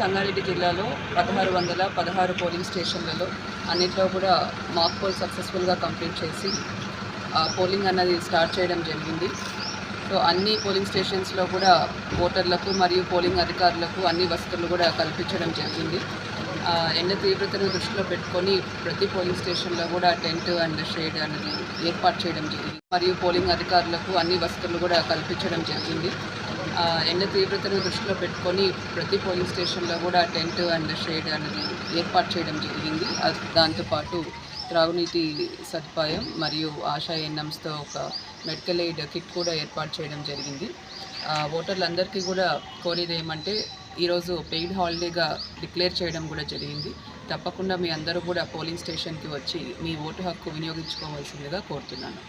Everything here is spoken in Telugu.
సంగారెడ్డి జిల్లాలో పదహారు వందల పదహారు పోలింగ్ స్టేషన్లలో అన్నిట్లో కూడా మాక్ పోల్ సక్సెస్ఫుల్గా కంప్లీట్ చేసి పోలింగ్ అన్నది స్టార్ట్ చేయడం జరిగింది. సో అన్ని పోలింగ్ స్టేషన్స్లో కూడా ఓటర్లకు మరియు పోలింగ్ అధికారులకు అన్ని వసతులు కూడా కల్పించడం జరిగింది. ఎండ తీవ్రతను దృష్టిలో పెట్టుకొని ప్రతి పోలింగ్ స్టేషన్లో కూడా టెంట్ అండ్ షేడ్ అనేది ఏర్పాటు చేయడం జరిగింది. మరియు పోలింగ్ అధికారులకు అన్ని వసతులు కూడా కల్పించడం జరిగింది. ఎండ తీవ్రతను దృష్టిలో పెట్టుకొని ప్రతి పోలింగ్ స్టేషన్లో కూడా టెంట్ అండ్ షేడ్ అనేది ఏర్పాటు చేయడం జరిగింది. దాంతోపాటు త్రాగునీటి సదుపాయం మరియు ఆశా ఎన్ఎమ్స్తో ఒక మెడికల్ ఎయిడ్ కిట్ కూడా ఏర్పాటు చేయడం జరిగింది. ఓటర్లందరికీ కూడా కోరేది ఏమంటే ఈరోజు పెయిడ్ హాలిడేగా డిక్లేర్ చేయడం కూడా జరిగింది. తప్పకుండా మీ అందరూ కూడా పోలింగ్ స్టేషన్కి వచ్చి మీ ఓటు హక్కు వినియోగించుకోవాల్సిందిగా కోరుతున్నాను.